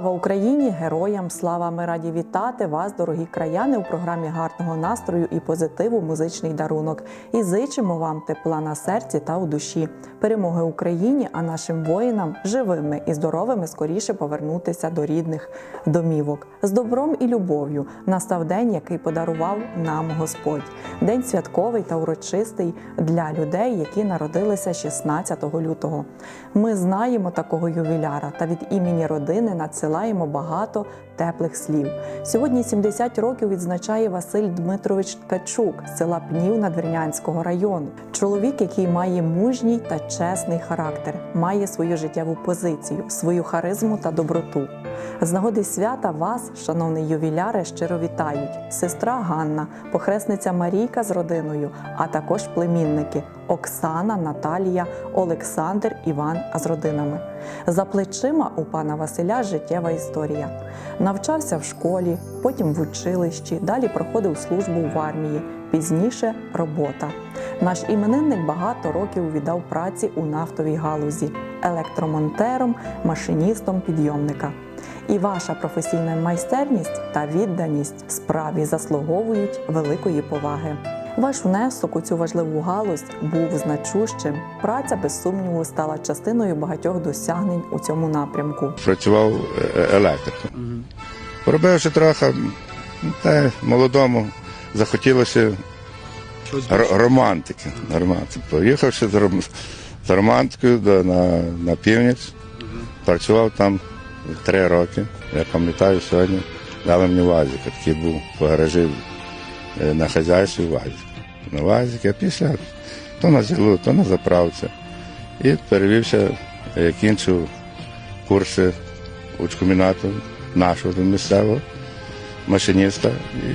Слава Україні! Героям слава! Ми раді вітати вас, дорогі краяни, у програмі гарного настрою і позитиву музичний дарунок. І зичимо вам тепла на серці та у душі, перемоги Україні, а нашим воїнам живими і здоровими скоріше повернутися до рідних домівок. З добром і любов'ю настав день, який подарував нам Господь. День святковий та урочистий для людей, які народилися 16 лютого. Ми знаємо такого ювіляра та від імені родини надсилаємо багато теплих слів. Сьогодні 70 років відзначає Василь Дмитрович Ткачук з села Пнів Надвірнянського району. Чоловік, який має мужній та чесний характер, має свою життєву позицію, свою харизму та доброту. З нагоди свята вас, шановний ювіляре, щиро вітають сестра Ганна, похресниця Марійка з родиною, а також племінники Оксана, Наталія, Олександр, Іван з родинами. За плечима у пана Василя життєва історія. Навчався в школі, потім в училищі, далі проходив службу в армії, пізніше робота. Наш іменинник багато років віддав праці у нафтовій галузі, електромонтером, машиністом підйомника. І ваша професійна майстерність та відданість справі заслуговують великої поваги. Ваш внесок у цю важливу галузь був значущим. Праця, без сумніву, стала частиною багатьох досягнень у цьому напрямку. працював е, електриком. Поробивши трохи, та молодому захотілося р- романтики. романтики. Поїхавши з, ром- з романтикою до, на, на північ, працював там три роки. Я пам'ятаю, сьогодні дали мені вазик, такий був по гаражі е, на хазяйстві вазі. На вазі, а після то на зілу, то на заправці. І перевівся, е, кінчив курси учкомінату нашого місцевого машиніста і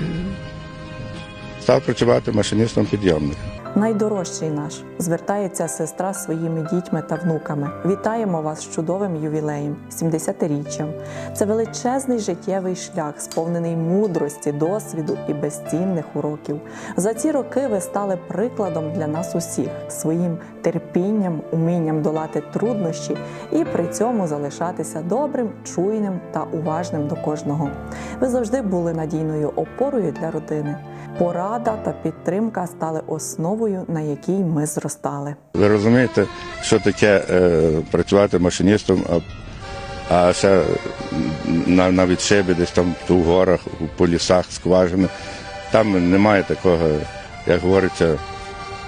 став працювати машиністом підйомника. Найдорожчий наш звертається сестра з своїми дітьми та внуками. Вітаємо вас з чудовим ювілеєм, 70-річчям. Це величезний життєвий шлях, сповнений мудрості, досвіду і безцінних уроків. За ці роки ви стали прикладом для нас усіх своїм терпінням, умінням долати труднощі і при цьому залишатися добрим, чуйним та уважним до кожного. Ви завжди були надійною опорою для родини. Порада та підтримка стали основою, на якій ми зростали. Ви розумієте, що таке е, працювати машиністом, а, а ще на, на відшибі, десь там в горах, по лісах, скважини. Там немає такого, як говориться,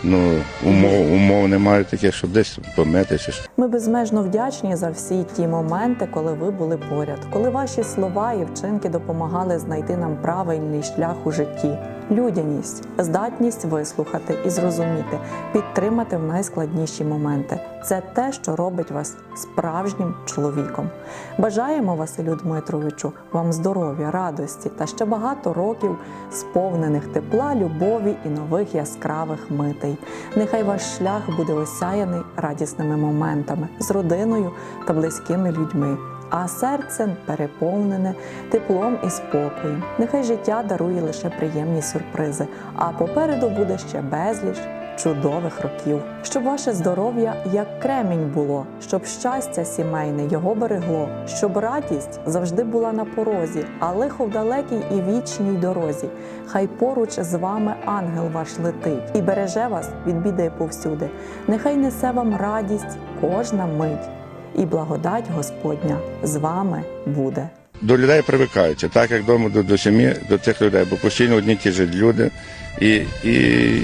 ну, умов, умов немає таких, щоб десь помити чи що. Ми безмежно вдячні за всі ті моменти, коли ви були поряд, коли ваші слова і вчинки допомагали знайти нам правильний шлях у житті. Людяність, здатність вислухати і зрозуміти, підтримати в найскладніші моменти. Це те, що робить вас справжнім чоловіком. Бажаємо Василю Дмитровичу вам здоров'я, радості та ще багато років, сповнених тепла, любові і нових яскравих митей. Нехай ваш шлях буде осяяний радісними моментами з родиною та близькими людьми. А серце переповнене теплом і спокоєм. Нехай життя дарує лише приємні сюрпризи, а попереду буде ще безліч чудових років. Щоб ваше здоров'я як кремінь було, щоб щастя сімейне його берегло, щоб радість завжди була на порозі, а лихо в далекій і вічній дорозі. Хай поруч з вами ангел ваш летить і береже вас від біди повсюди. Нехай несе вам радість кожна мить і благодать Господня з вами буде. До людей привикаються, так як вдома до, до сім'ї, до цих людей, бо постійно одні ті ж люди. І, і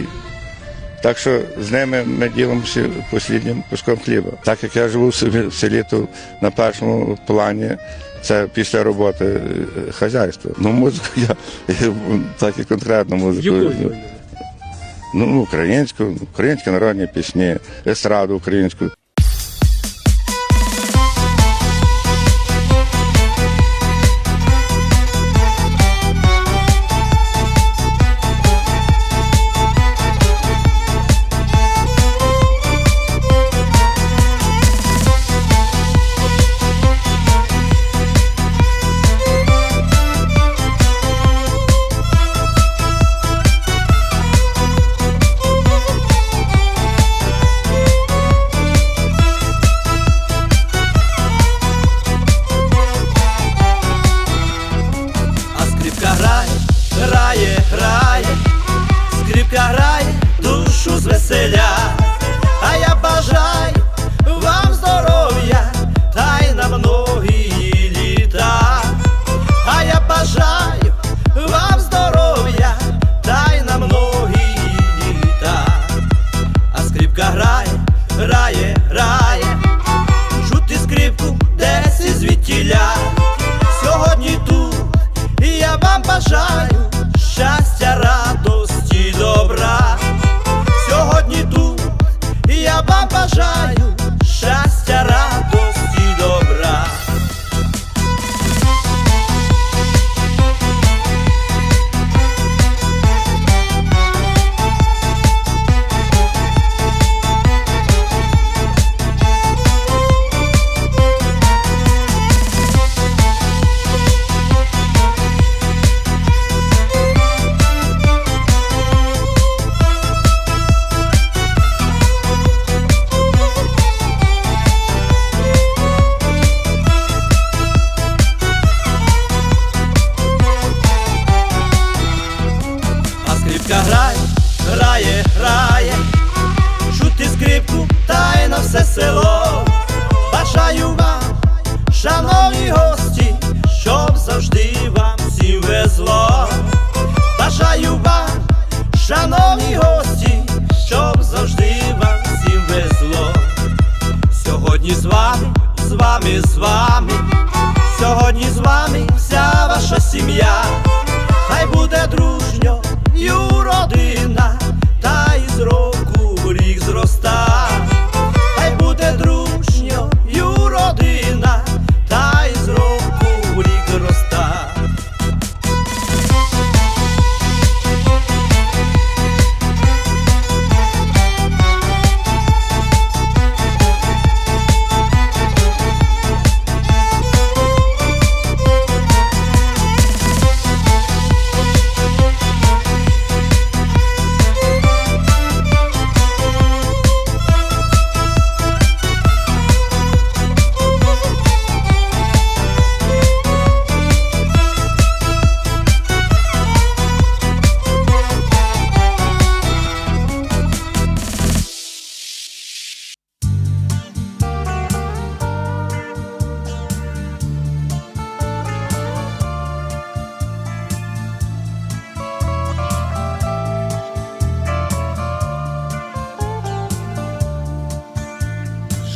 так що з ними ми ділимося посліднім куском хліба. Так як я живу в селі, то на першому плані це після роботи е, хазяйство. Ну, музику я, так і конкретно музику. Ну, українську, українські народні пісні, естраду українську. Шановні гості, щоб завжди вам всім везло. Сьогодні з вами, з вами, з вами, сьогодні з вами вся ваша сім'я, хай буде дружньо і родина, та й з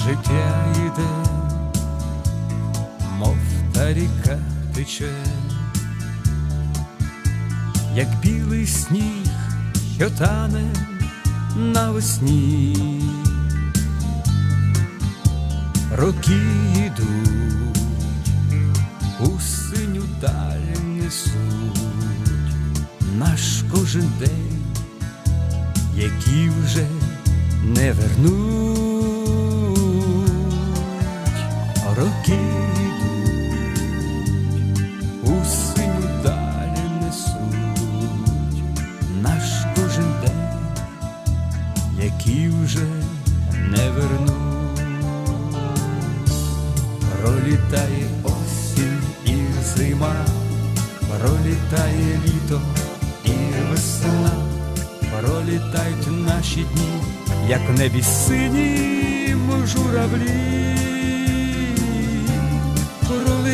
життя йде, мов та ріка тече, як білий сніг, що тане навесні, роки йдуть, у синю даль несуть. Наш кожен день, які вже не вернуть, роки у синю далі несуть наш кожен день, які вже не вернуть, пролітає осінь і зима, пролітає літо і весна, пролітають наші дні, як в небі синім журавлі,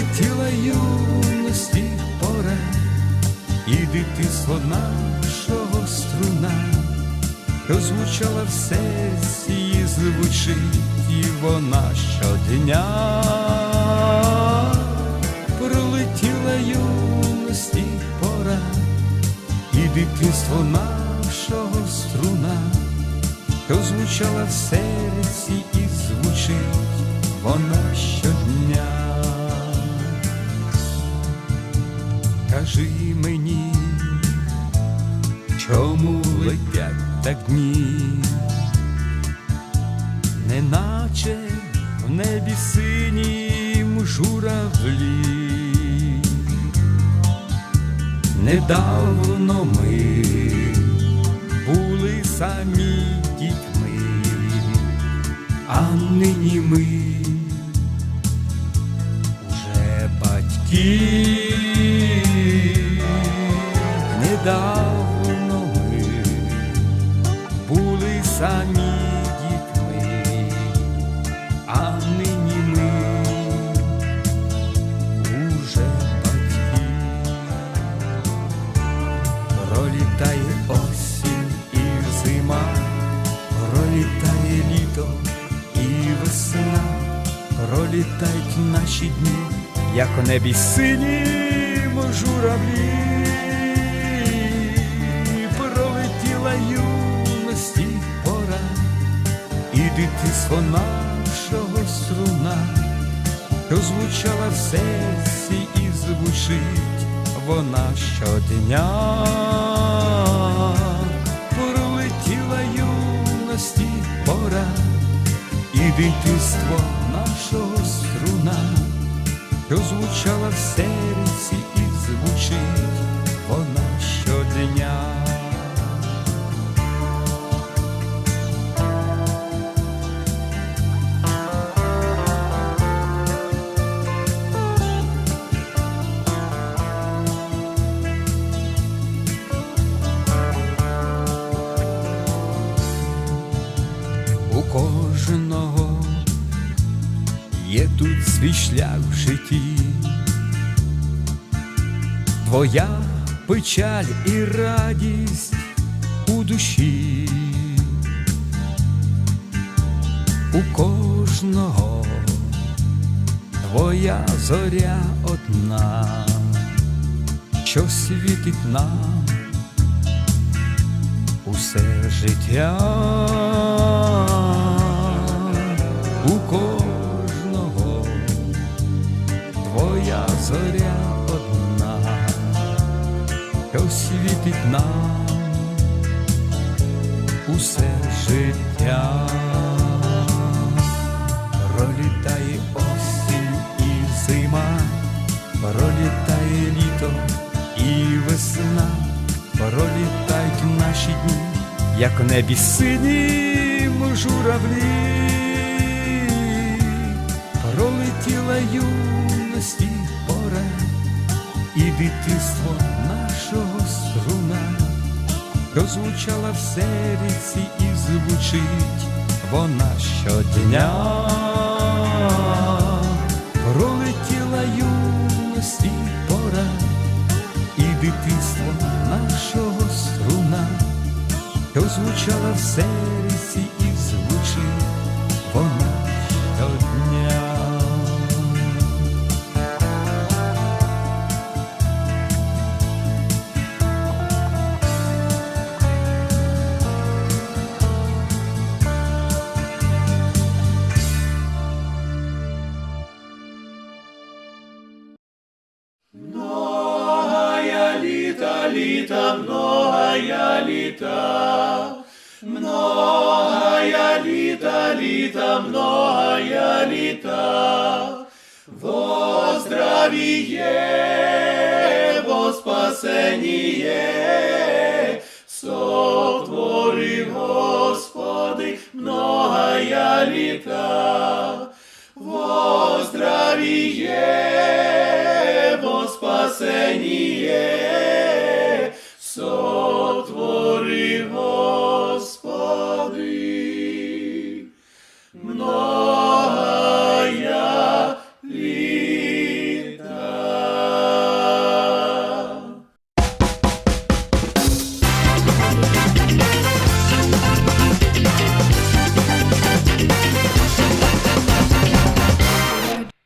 пролетіла юності пора, і дитинство нашого струна, розлучала в серці і звучить, і вона щодня. Пролетіла юності пора, і дитинство нашого струна, розлучала в серці і звучить вона щодня. Кажи мені, чому летять так дні, неначе в небі синім журавлі. Недавно ми були самі дітьми, а нині ми уже батьки. Недавно ми були самі дітьми, а нині ми уже батьки. Пролітає осінь і зима, пролітає літо і весна, пролітають наші дні, як у небі синім журавлі, дитинство нашого струна, що звучала в серці і звучить вона щодня. Пролетіла юності пора, і дитинство нашого струна, що звучала в серці і звучить твоя печаль і радість у душі, у кожного твоя зоря одна, що світить нам усе життя. У кожного твоя зоря що світить нам усе життя. Пролітає осінь і зима, пролітає літо і весна, пролітають наші дні, як в небі синім журавлі, пролетіла юності пора, і дитинство прозвучала в серці і звучить вона щодня. Пролетіла юності пора, і дитинство нашого струна, прозвучала звучала в серці і звучить многое лето, многое лето, лето, многое лето. Во здравие, во спасение, сотвори, Господи, многое лето. Во здравие, во спасение,